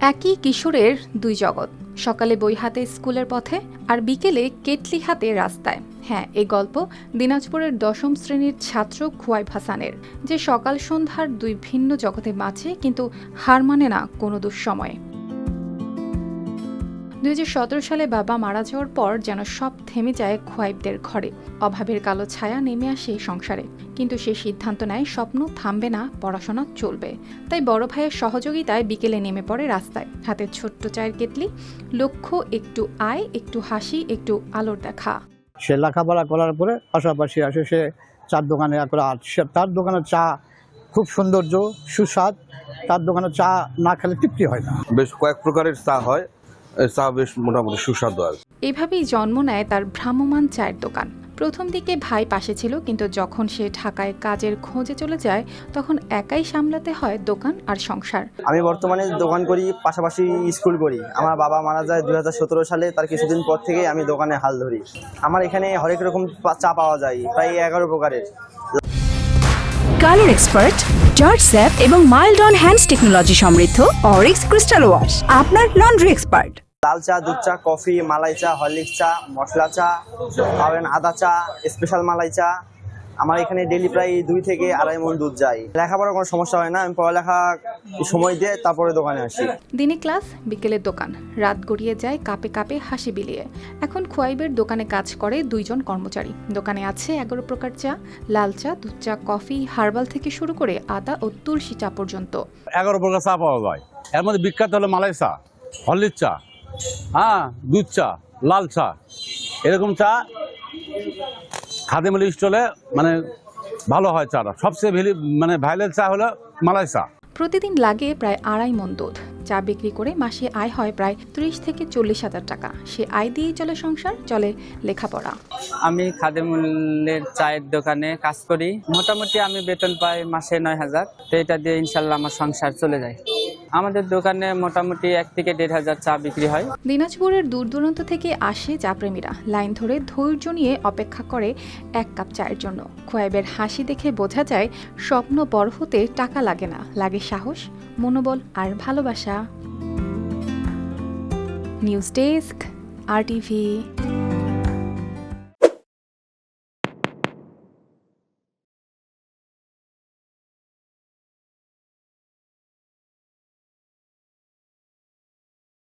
একই কিশোরের দুই জগৎ, সকালে বই হাতে স্কুলের পথে আর বিকেলে কেটলি হাতে রাস্তায়। হ্যাঁ এই গল্প দিনাজপুরের দশম শ্রেণির ছাত্র খুয়াইব হাসানের, যে সকাল সন্ধ্যার দুই ভিন্ন জগতে বাঁচে কিন্তু হার মানে না কোনো দুঃসময়ে। দুই হাজার সতেরো সালে বাবা মারা যাওয়ার পর যেন সব থেমে যায় খোয়াইবদের ঘরে। অভাবের কালো ছায়া নেমে আসে সংসারে। কিন্তু সে সিদ্ধান্ত নেয় স্বপ্ন থামবে না পড়াশোনা চলবে। তাই বড় ভাইয়ের সহযোগিতায় বিকেলে নেমে পড়ে রাস্তায়। হাতে ছোট্ট চায়ের কেটলি লক্ষ্য একটু আয় একটু হাসি একটু আলোর দেখা। সে লেখাপড়া করার পরে পাশাপাশি আসে সে চার দোকানে সে তার দোকানের চা খুব সৌন্দর্য সুস্বাদ। তার দোকানে চা না খেলে তৃপ্তি হয় না। বেশ কয়েক প্রকারের চা হয়। চা বেশ মোটামুটি সুস্বাদু আর। এভাবেই জন্ম নেয় তার ভ্রাম্যমান চায়ের দোকান। প্রথম দিকে ভাই পাশে ছিল কিন্তু যখন সে ঢাকায় কাজের খোঁজে চলে যায় তখন একাই সামলাতে হয় দোকান আর সংসার। আমি বর্তমানে দোকান করি পাশাপাশি স্কুল করি। আমার বাবা মারা যায় দুই হাজার সতেরো সালে তার কিছুদিন পর থেকে আমি দোকানে হাল ধরি। আমার এখানে হরেক রকম চা পাওয়া যায় প্রায় এগারো প্রকারের। কালার এক্সপার্ট জর্জ স্যাপ এবং মাইল্ড অন হ্যান্ডস টেকনোলজি সমৃদ্ধ অরিক্স ক্রিস্টাল ওয়াশ আপনার লন্ড্রি এক্সপার্ট লাল চা, দুধ চা, কফি, মালাই চা, হরলিক্স চা, মশলা চা পাবেন আদা চা স্পেশাল মালাই চা আমার এখানে ডেলি প্রায় দুই থেকে আড়াই মন দুধ যায়। লেখাপড়ার কোনো সমস্যা হয় না আমি পড়ালেখা সময় দিয়ে তারপরে দোকানে আসি। দিনে ক্লাস বিকেলের দোকান। রাত গড়িয়ে যায় কাপে কাপে হাসি বিলিয়ে। এখন খোয়াইবের দোকানে কাজ করে দুইজন কর্মচারী। দোকানে আছে এগারো প্রকার চা লাল চা দুধ চা কফি হার্বাল থেকে শুরু করে আদা ও তুলসী চা পর্যন্ত। এগারো প্রকার চা পাওয়া যায়। এর মধ্যে বিখ্যাত হলো মালাই চা হরলির চা হ্যাঁ দুধ চা লাল চা। এরকম চা খাদিমুল স্টলে মানে ভালো হয় চাটা। সবচেয়ে ভ্যালি মানে ভাইরাল চা হলো মালাই চা। প্রতিদিন লাগে প্রায় আড়াই মন দুধ। চা বিক্রি করে মাসে আয় হয় প্রায় ত্রিশ থেকে চল্লিশ হাজার টাকা। সে আয় দিয়েই চলে সংসার চলে লেখাপড়া। আমি খাদেমুলের চায়ের দোকানে কাজ করি। মোটামুটি আমি বেতন পাই মাসে নয় হাজার। তো এটা দিয়ে ইনশাল্লাহ আমার সংসার চলে যায়। আমাদের দোকানে মোটামুটি এক থেকে দেড় হাজার চা বিক্রি হয়। দিনাজপুরের দূর দূরান্ত থেকে আসে চা প্রেমীরা। লাইন ধরে ধৈর্য নিয়ে অপেক্ষা করে এক কাপ চায়ের জন্য। খোয়াইবের হাসি দেখে বোঝা যায়, স্বপ্ন বড় হতে টাকা লাগে না। লাগে সাহস, মনোবল আর ভালোবাসা। News desk, R TV.